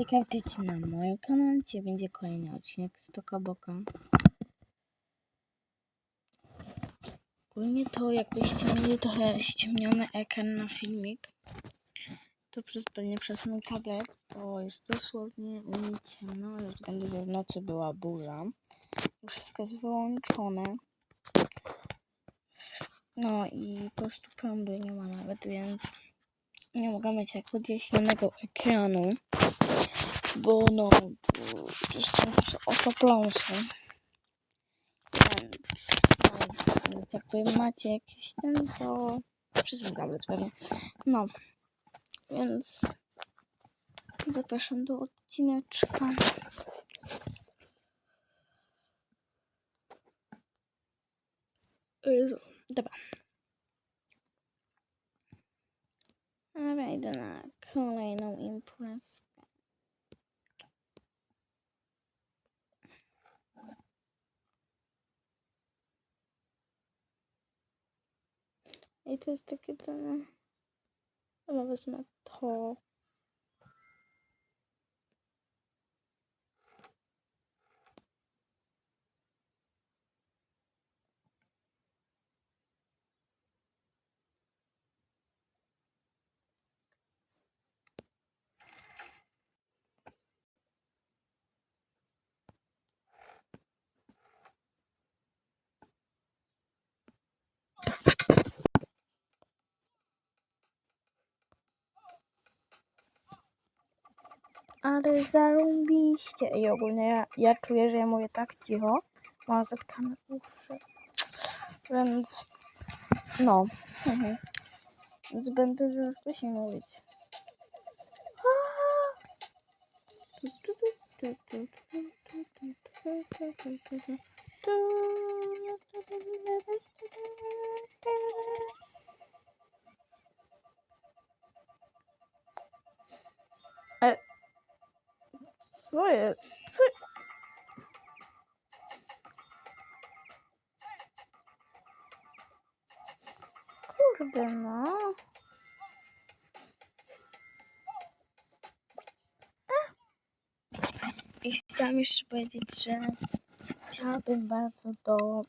Hejka, witajcie na moim kanale. Dzisiaj będzie kolejny odcinek z Toka Boka. Ogólnie to jakbyście mieli trochę ściemniony ekran na filmik, to przez, pewnie przez mój tablet, bo jest dosłownie u mnie ciemno, ze względu, że w nocy była burza. Wszystko jest wyłączone. No i po prostu prądu nie ma nawet, więc nie mogę mieć jak podjaśnionego ekranu bo no, bo jestem otopląsą. Więc, no, jakby macie jakiś ten, to mój tablet pewnie. No, więc zapraszam do odcineczka. Jezu, Dobra. Dobra, idę na kolejną imprezkę. I to jest takie ten... Chyba wezmę Ale zarąbiście. I ogólnie ja, ja czuję, że ja mówię tak cicho. Mam zatkane uszy. Więc no. Mhm. Więc będę zaraz głośniej mówić. Co jest? Co? Kurde no. I chciałam jeszcze powiedzieć, że chciałabym bardzo do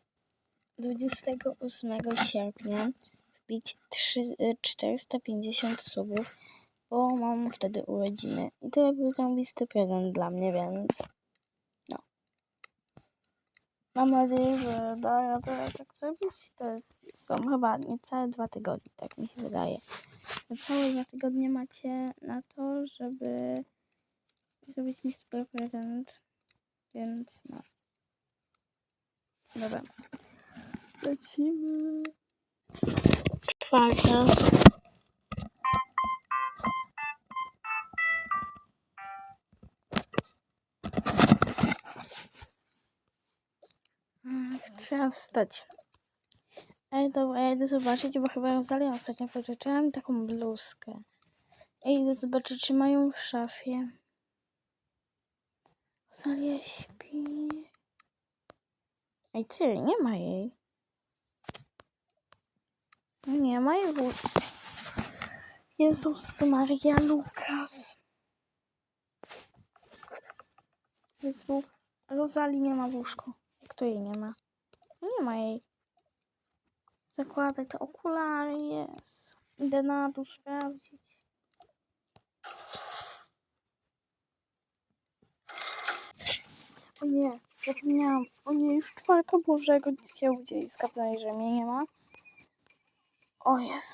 28 sierpnia wbić trzy- y, 450 subów, bo mam wtedy urodziny. I to był zarąbisty prezent dla mnie, więc no. Mam nadzieję, że da radę tak zrobić. To jest, są chyba niecałe dwa tygodnie, tak mi się wydaje. Całe dwa tygodnie macie na to, żeby zrobić mi super prezent. Więc no. Dobra. Lecimy. Czwarta. Trzeba wstać. Ej, dobra, ja idę zobaczyć, bo chyba Rosalia ostatnio pożyczyła mi taką bluzkę. Ej, idę zobaczyć, czy mają w szafie. Rosalia śpi. Ej, ty, nie ma jej. Nie ma jej. Jezus Maria Lukas. Jezu, Rozali nie ma w łóżku. Jak to jej nie ma? No Nie ma jej. Zakładaj te okulary, jest. Idę na dół sprawdzić. O nie, zapomniałam. O nie, już czwarta Bożego dzisiaj udzieli skapnęli, że mnie nie ma. O Jezu.